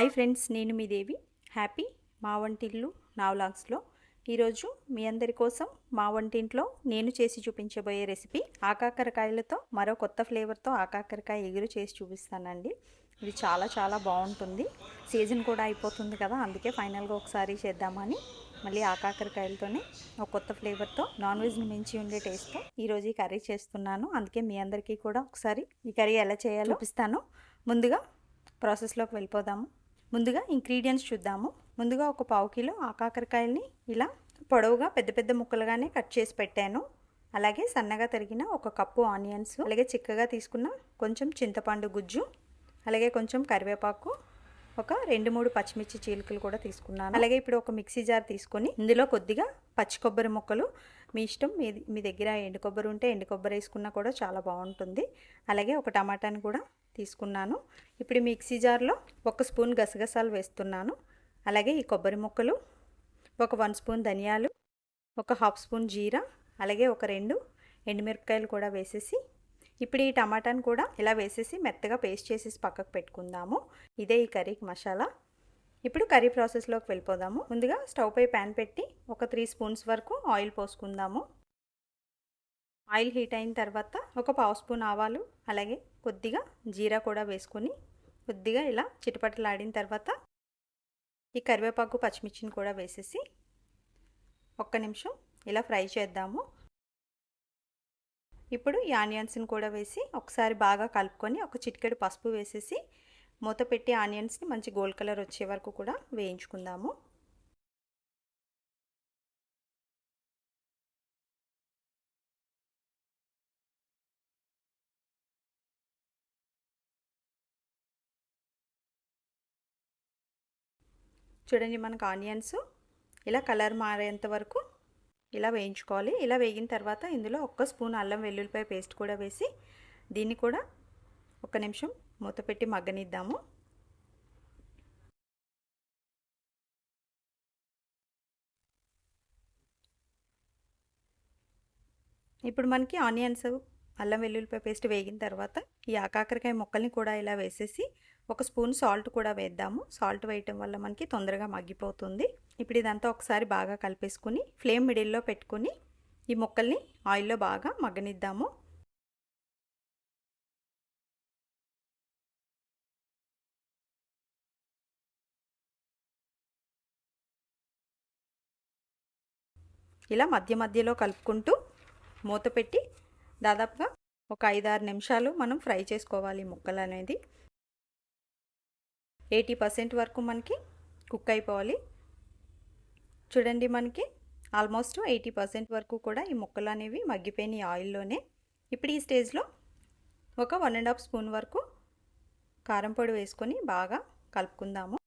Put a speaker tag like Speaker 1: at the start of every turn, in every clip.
Speaker 1: Hi friends నేను మీ దేవి. Happy మా వంటిల్లు నా వ్లాగ్స్లో. ఈరోజు మీ అందరి కోసం మా వంటింట్లో నేను చేసి చూపించబోయే రెసిపీ ఆకాకరకాయలతో మరో కొత్త ఫ్లేవర్తో ఆకాకరకాయ ఎగురు చేసి చూపిస్తానండి. ఇది చాలా చాలా బాగుంటుంది. సీజన్ కూడా అయిపోతుంది కదా అందుకే ఫైనల్గా ఒకసారి చేద్దామని మళ్ళీ ఆకాకరకాయలతోనే ఒక కొత్త ఫ్లేవర్తో నాన్ వెజ్ని మించి ఉండే టేస్ట్తో ఈరోజు ఈ కర్రీ చేస్తున్నాను. అందుకే మీ అందరికీ కూడా ఒకసారి ఈ కర్రీ ఎలా చేయాలో చూపిస్తాను. ముందుగా ప్రాసెస్లోకి వెళ్ళిపోదాము. ముందుగా ఇంగ్రీడియంట్స్ చూద్దాము. ముందుగా ఒక పావు కిలో ఆకాకరకాయల్ని ఇలా పొడవుగా పెద్ద పెద్ద ముక్కలుగానే కట్ చేసి పెట్టాను. అలాగే సన్నగా తరిగిన ఒక కప్పు ఆనియన్స్ అలాగే చిక్కగా తీసుకున్న కొంచెం చింతపండు గుజ్జు అలాగే కొంచెం కరివేపాకు ఒక రెండు మూడు పచ్చిమిర్చి చీలికలు కూడా తీసుకున్నాను. అలాగే ఇప్పుడు ఒక మిక్సీ జార్ తీసుకొని ఇందులో కొద్దిగా పచ్చి కొబ్బరి ముక్కలు మీ ఇష్టం మీ మీ దగ్గర ఎండు కొబ్బరి ఉంటే ఎండు కొబ్బరి వేసుకున్నా కూడా చాలా బాగుంటుంది. అలాగే ఒక టమాటాని కూడా తీసుకున్నాను. ఇప్పుడు మిక్సీ జార్లో ఒక స్పూన్ గసగసాలు వేస్తున్నాను. అలాగే ఈ కొబ్బరి ముక్కలు ఒక వన్ స్పూన్ ధనియాలు ఒక హాఫ్ స్పూన్ జీరా అలాగే ఒక రెండు ఎండుమిరపకాయలు కూడా వేసేసి ఇప్పుడు ఈ టమాటాను కూడా ఇలా వేసేసి మెత్తగా పేస్ట్ చేసేసి పక్కకు పెట్టుకుందాము. ఇదే ఈ కర్రీకి మసాలా. ఇప్పుడు కర్రీ ప్రాసెస్లోకి వెళ్ళిపోదాము. ముందుగా స్టవ్ పై ప్యాన్ పెట్టి ఒక త్రీ స్పూన్స్ వరకు ఆయిల్ పోసుకుందాము. ఆయిల్ హీట్ అయిన తర్వాత ఒక పావు స్పూన్ ఆవాలు అలాగే కొద్దిగా జీరా కూడా వేసుకొని కొద్దిగా ఇలా చిటపటలాడిన తర్వాత ఈ కరివేపాకు పచ్చిమిర్చిని కూడా వేసేసి ఒక్క నిమిషం ఇలా ఫ్రై చేద్దాము. ఇప్పుడు ఈ ఆనియన్స్ని కూడా వేసి ఒకసారి బాగా కలుపుకొని ఒక చిటికెడు పసుపు వేసేసి మూత పెట్టి ఆనియన్స్ని మంచి గోల్డ్ కలర్ వచ్చే వరకు కూడా వేయించుకుందాము. చూడండి మనకు ఆనియన్స్ ఇలా కలర్ మారేంత వరకు ఇలా వేయించుకోవాలి. ఇలా వేగిన తర్వాత ఇందులో ఒక్క స్పూన్ అల్లం వెల్లుల్లిపాయ పేస్ట్ కూడా వేసి దీన్ని కూడా ఒక నిమిషం మూత పెట్టి మగ్గనిద్దాము. ఇప్పుడు మనకి ఆనియన్స్ అల్లం వెల్లుల్లిపాయ పేస్ట్ వేగిన తర్వాత ఈ ఆకాకరకాయ ముక్కల్ని కూడా ఇలా వేసేసి ఒక స్పూన్ సాల్ట్ కూడా వేద్దాము. సాల్ట్ వేయటం వల్ల మనకి తొందరగా మగ్గిపోతుంది. ఇప్పుడు ఇదంతా ఒకసారి బాగా కలిపేసుకుని ఫ్లేమ్ మిడిల్లో పెట్టుకుని ఈ ముక్కల్ని ఆయిల్లో బాగా మగ్గనిద్దాము. ఇలా మధ్య మధ్యలో కలుపుకుంటూ మూత పెట్టి దాదాపుగా ఒక ఐదారు నిమిషాలు మనం ఫ్రై చేసుకోవాలి ముక్కలు అనేది ఎయిటీ పర్సెంట్ వరకు మనకి కుక్ అయిపోవాలి. చూడండి మనకి ఆల్మోస్ట్ ఎయిటీ పర్సెంట్ వరకు కూడా ఈ ముక్కలు అనేవి మగ్గిపోయినాయి ఆయిల్లోనే. ఇప్పుడు ఈ స్టేజ్లో ఒక వన్ అండ్ హాఫ్ స్పూన్ వరకు కారం పొడి వేసుకొని బాగా కలుపుకుందాము.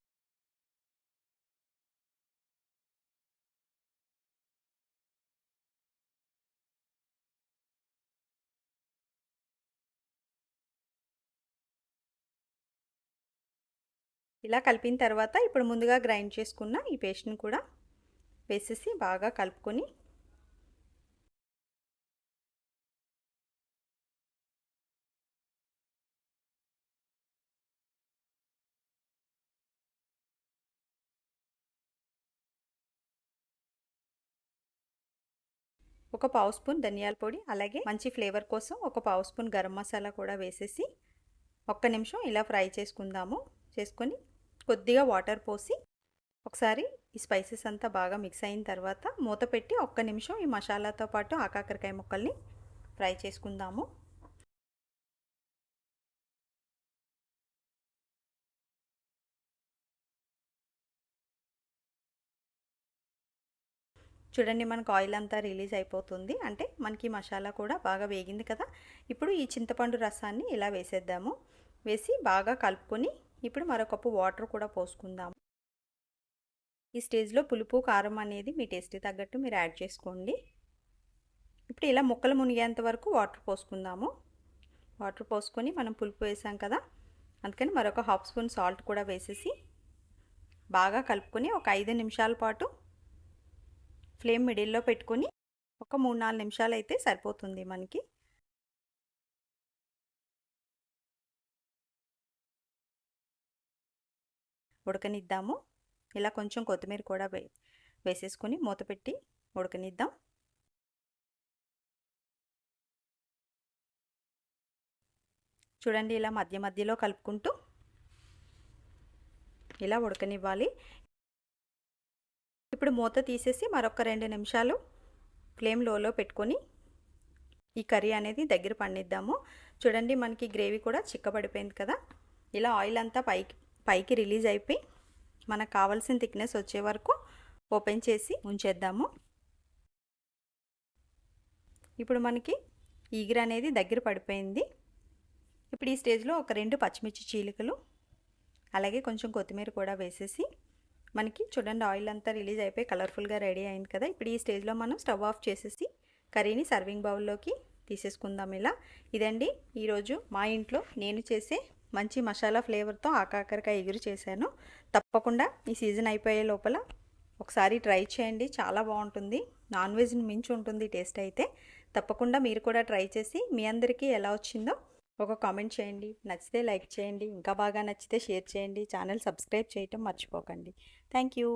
Speaker 1: ఇలా కలిపిన తర్వాత ఇప్పుడు ముందుగా గ్రైండ్ చేసుకున్న ఈ పేస్ట్ని కూడా వేసేసి బాగా కలుపుకొని ఒక పావు స్పూన్ ధనియాల పొడి అలాగే మంచి ఫ్లేవర్ కోసం ఒక పావు స్పూన్ గరం మసాలా కూడా వేసేసి ఒక్క నిమిషం ఇలా ఫ్రై చేసుకుందాము. చేసుకొని కొద్దిగా వాటర్ పోసి ఒకసారి ఈ స్పైసెస్ అంతా బాగా మిక్స్ అయిన తర్వాత మూత పెట్టి ఒక్క నిమిషం ఈ మసాలాతో పాటు ఆకాకరకాయ ముక్కల్ని ఫ్రై చేసుకుందాము. చూడండి మనకు ఆయిల్ అంతా రిలీజ్ అయిపోతుంది. అంటే మనకి మసాలా కూడా బాగా వేగింది కదా. ఇప్పుడు ఈ చింతపండు రసాన్ని ఇలా వేసేద్దాము. వేసి బాగా కలుపుకొని ఇప్పుడు మరో కప్పు వాటర్ కూడా పోసుకుందాము. ఈ స్టేజ్లో పులుపు కారం అనేది మీ టేస్ట్ తగ్గట్టు మీరు యాడ్ చేసుకోండి. ఇప్పుడు ఇలా ముక్కలు మునిగేంత వరకు వాటర్ పోసుకుందాము. వాటర్ పోసుకొని మనం పులుపు వేసాం కదా అందుకని మరొక హాఫ్ స్పూన్ సాల్ట్ కూడా వేసేసి బాగా కలుపుకొని ఒక ఐదు నిమిషాల పాటు ఫ్లేమ్ మిడిల్లో పెట్టుకొని ఒక మూడు నాలుగు నిమిషాలు అయితే సరిపోతుంది మనకి. ఉడకనిద్దాము. ఇలా కొంచెం కొత్తిమీర కూడా వేసేసుకుని వేసేసుకొని మూత పెట్టి ఉడకనిద్దాం. చూడండి ఇలా మధ్య మధ్యలో కలుపుకుంటూ ఇలా ఉడకనివ్వాలి. ఇప్పుడు మూత తీసేసి మరొక రెండు నిమిషాలు ఫ్లేమ్ లోలో పెట్టుకొని ఈ కర్రీ అనేది దగ్గర పండిద్దాము. చూడండి మనకి గ్రేవీ కూడా చిక్కబడిపోయింది కదా. ఇలా ఆయిల్ అంతా పైకి పైకి రిలీజ్ అయిపోయి మనకు కావాల్సిన థిక్నెస్ వచ్చే వరకు ఓపెన్ చేసి ఉంచేద్దాము. ఇప్పుడు మనకి ఈగిర అనేది దగ్గర పడిపోయింది. ఇప్పుడు ఈ స్టేజ్లో ఒక రెండు పచ్చిమిర్చి చీలికలు అలాగే కొంచెం కొత్తిమీర కూడా వేసేసి మనకి చూడండి ఆయిల్ అంతా రిలీజ్ అయిపోయి కలర్ఫుల్గా రెడీ అయింది కదా. ఇప్పుడు ఈ స్టేజ్లో మనం స్టవ్ ఆఫ్ చేసేసి కర్రీని సర్వింగ్ బౌల్లోకి తీసేసుకుందాం ఇలా. ఇదండి ఈరోజు మా ఇంట్లో నేను చేసే మంచి మసాలా ఫ్లేవర్తో ఆకాకరకాయ ఎగురు చేశాను. తప్పకుండా ఈ సీజన్ అయిపోయే లోపల ఒకసారి ట్రై చేయండి. చాలా బాగుంటుంది. నాన్ వెజ్ని మించి ఉంటుంది టేస్ట్ అయితే. తప్పకుండా మీరు కూడా ట్రై చేసి మీ అందరికీ ఎలా వచ్చిందో ఒక కామెంట్ చేయండి. నచ్చితే లైక్ చేయండి. ఇంకా బాగా నచ్చితే షేర్ చేయండి. ఛానల్ సబ్స్క్రైబ్ చేయటం మర్చిపోకండి. Thank you.